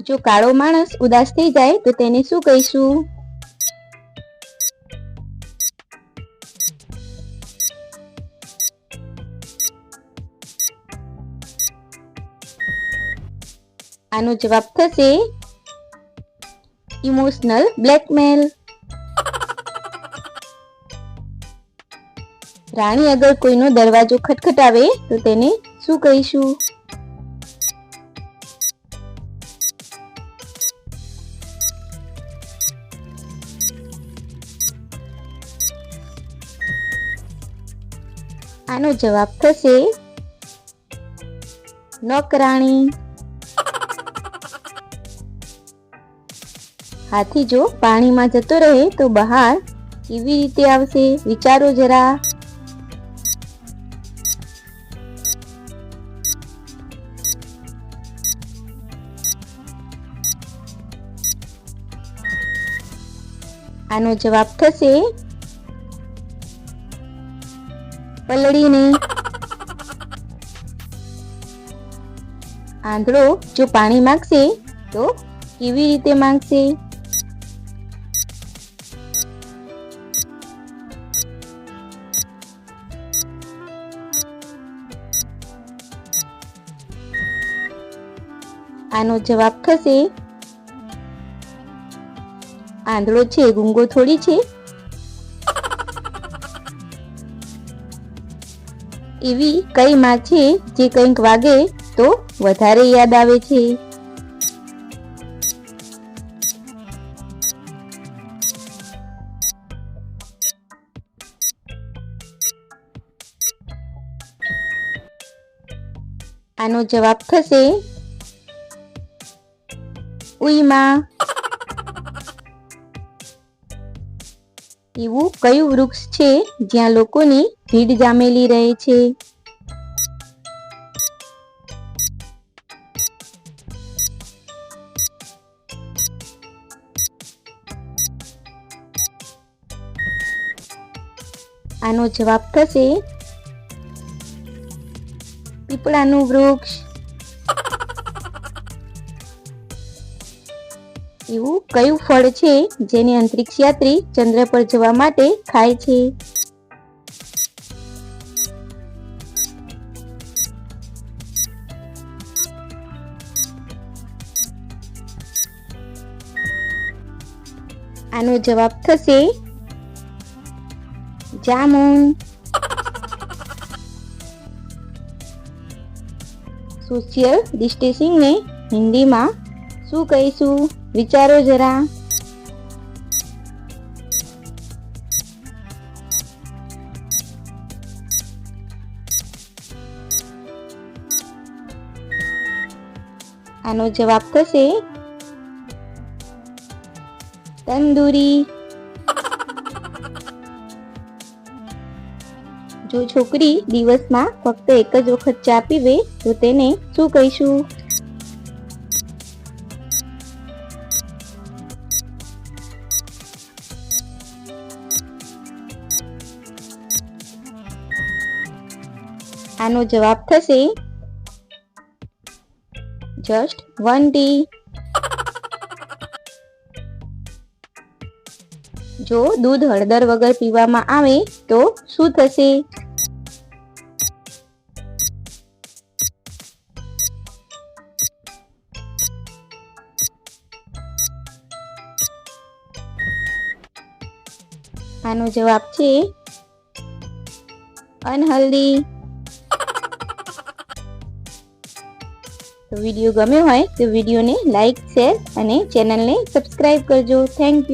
જો કાળો માણસ ઉદાસ થઈ જાય, તો તેને શું કહીશું? આનો જવાબ થશે ઇમોશનલ બ્લેકમેલ રાણી અગર કોઈનો દરવાજો ખટખટાવે, તો તેને શું કહીશું? આનો જવાબ થશે નોકરાણી. હાથી જો પાણીમાં જતો રહે તો બહાર કેવી રીતે આવશે વિચારો જરા. આનો જવાબ થશે પલળીને. આંધળો જો પાણી માંગશે, તો કેવી રીતે માંગશે? આનો જવાબ થશે, આંધળો છે, ગુંગો થોડી છે. એવી કઈ માં છે જે કંઈક વાગે તો વધારે યાદ આવે છે. આનો જવાબ થશે, ઉઈમાં. એવું કયું વૃક્ષ છે જ્યાં લોકોની ભીડ જામેલી રહે છે? આનો જવાબ થશે પીપળાનું વૃક્ષ. એવું કયું ફળ છે જેને અંતરિક્ષ યાત્રી ચંદ્ર પર જવા માટે ખાય છે? આનો જવાબ થશે જામુન. સોશિયલ ડિસ્ટેન્સિંગને હિન્દીમાં શું કહીશું? વિચારો જરા. આનો જવાબ થશે તંદૂરી. જો છોકરી દિવસમાં ફક્ત એક જ વખત ચા પીવે, તો તેને શું કહીશું? આનો જવાબ થશે જસ્ટ વન ટી જો દૂધ હળદર વગર પીવામાં આવે તો શું થશે? આનો જવાબ છે અનહેલ્ધી વીડિયો ગમ્યો હોય તો વિડીયોને લાઈક શેર અને ચેનલને સબસ્ક્રાઈબ કરજો. Thank you